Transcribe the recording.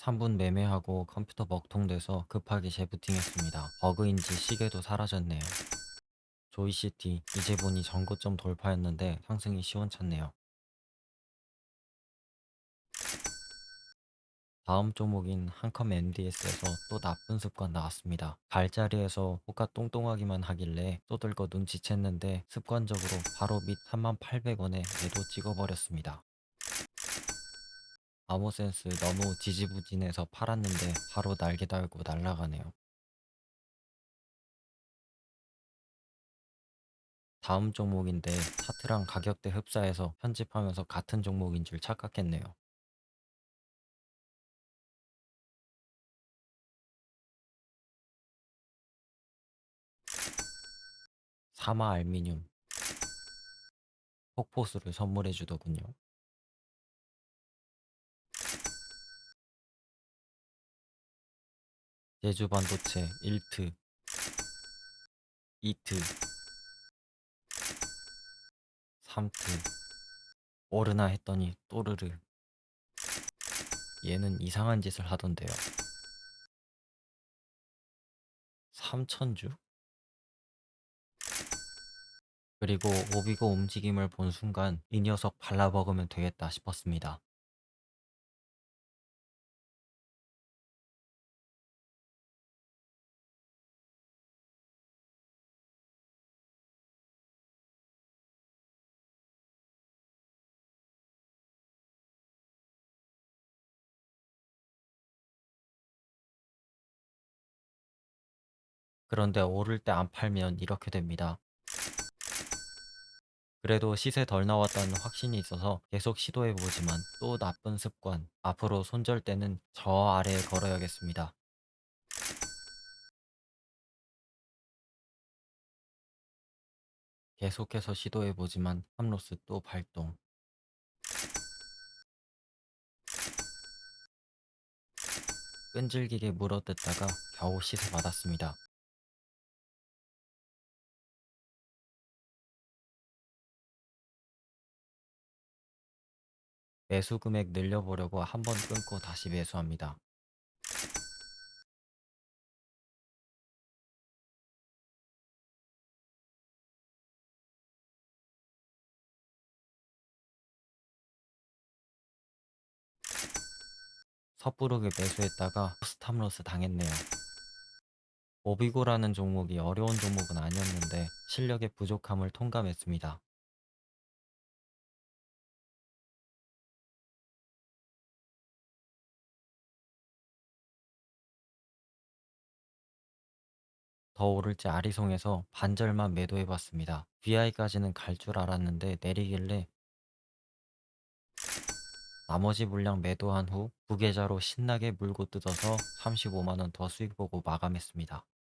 3분 매매하고 컴퓨터 먹통돼서 급하게 재부팅했습니다. 버그인지 시계도 사라졌네요. 조이시티 이제 보니 전고점 돌파였는데 상승이 시원찮네요. 다음 종목인 한컴 MDS에서 또 나쁜 습관 나왔습니다. 발자리에서 호가 똥똥하기만 하길래 쏘들거 눈치챘는데 습관적으로 바로 밑 3800원에 매도 찍어버렸습니다. 아모센스 너무 지지부진해서 팔았는데 바로 날개 달고 날아가네요. 다음 종목인데 차트랑 가격대 흡사해서 편집하면서 같은 종목인 줄 착각했네요. 사마 알미늄 폭포수를 선물해 주더군요. 제주 반도체 1트, 2트, 3트 오르나 했더니 또르르 얘는 이상한 짓을 하던데요. 3천주? 그리고 오비고 움직임을 본 순간 이 녀석 발라먹으면 되겠다 싶었습니다. 그런데 오를 때 안 팔면 이렇게 됩니다. 그래도 시세 덜 나왔다는 확신이 있어서 계속 시도해보지만 또 나쁜 습관. 앞으로 손절 때는 저 아래에 걸어야겠습니다. 계속해서 시도해보지만 함로스 또 발동. 끈질기게 물어뜯다가 겨우 시세 받았습니다. 매수 금액 늘려보려고 한 번 끊고 다시 매수합니다. 섣부르게 매수했다가 스탑로스 당했네요. 오비고라는 종목이 어려운 종목은 아니었는데 실력의 부족함을 통감했습니다. 더 오를지 아리송해서 반절만 매도해봤습니다. VI까지는 갈 줄 알았는데 내리길래 나머지 물량 매도한 후 부계좌로 신나게 물고 뜯어서 35만원 더 수익 보고 마감했습니다.